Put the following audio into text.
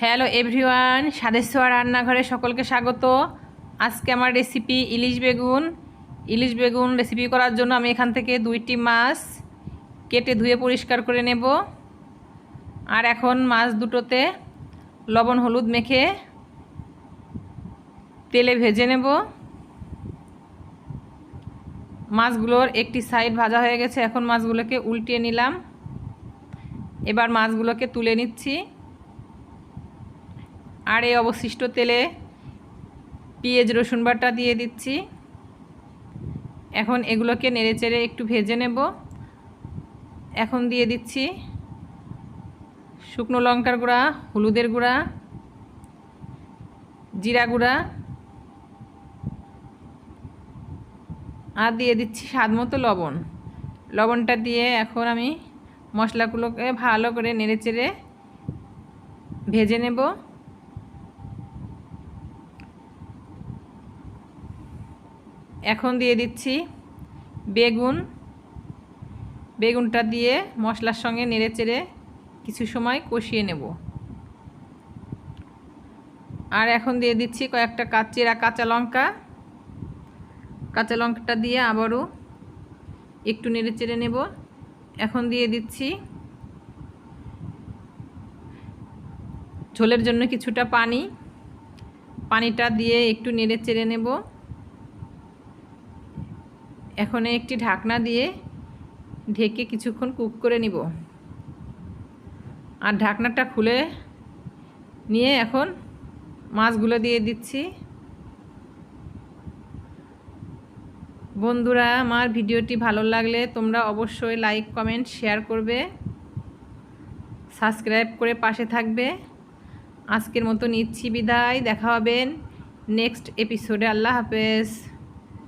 Hello everyone স্বাদেশ্বর রান্নাঘরে সকলকে স্বাগত। আজকে আমার রেসিপি ইলিশ বেগুন। ইলিশ বেগুন রেসিপি করার জন্য আমি এখান থেকে দুইটি মাছ কেটে ধুয়ে পরিষ্কার করে নেব। আর এখন মাছ দুটোতে লবণ, হলুদ মেখে তেলে ভেজে নেব। মাছগুলোর একটি সাইড ভাজা হয়ে গেছে। এখন মাছগুলোকে উল্টিয়ে নিলাম। এবার মাছগুলোকে তুলে নিচ্ছি। আর এই অবশিষ্ট তেলে পেঁয়াজ, রসুন বাটা দিয়ে দিচ্ছি। এখন এগুলোকে নেড়েচেড়ে একটু ভেজে নেব। এখন দিয়ে দিচ্ছি শুকনো লঙ্কার গুঁড়া, হলুদের গুঁড়া, জিরা গুঁড়া, আর দিয়ে দিচ্ছি স্বাদ মতো লবণ। লবণটা দিয়ে এখন আমি মশলাগুলোকে ভালো করে নেড়েচেড়ে ভেজে নেব। এখন দিয়ে দিচ্ছি বেগুন। বেগুনটা দিয়ে মশলার সঙ্গে নেড়ে চেড়ে কিছু সময় কষিয়ে নেব। আর এখন দিয়ে দিচ্ছি কয়েকটা কাচিরা কাঁচা লঙ্কা। কাঁচা লঙ্কাটা দিয়ে আবারও একটু নেড়ে চেড়ে নেব। এখন দিয়ে দিচ্ছি ঝোলের জন্য কিছুটা পানি। পানিটা দিয়ে একটু নেড়ে চেড়ে নেব। এখন একটি ঢাকনা দিয়ে ঢেকে কিছুক্ষণ কুক করে নিব। আর ঢাকনাটা খুলে নিয়ে এখন মাছগুলো দিয়ে দিচ্ছি। বন্ধুরা, আমার ভিডিওটি ভালো লাগলে তোমরা অবশ্যই লাইক, কমেন্ট, শেয়ার করবে। সাবস্ক্রাইব করে পাশে থাকবে। আজকের মতো নিচ্ছি বিদায়। দেখা হবেন নেক্সট এপিসোডে। আল্লাহ হাফেজ।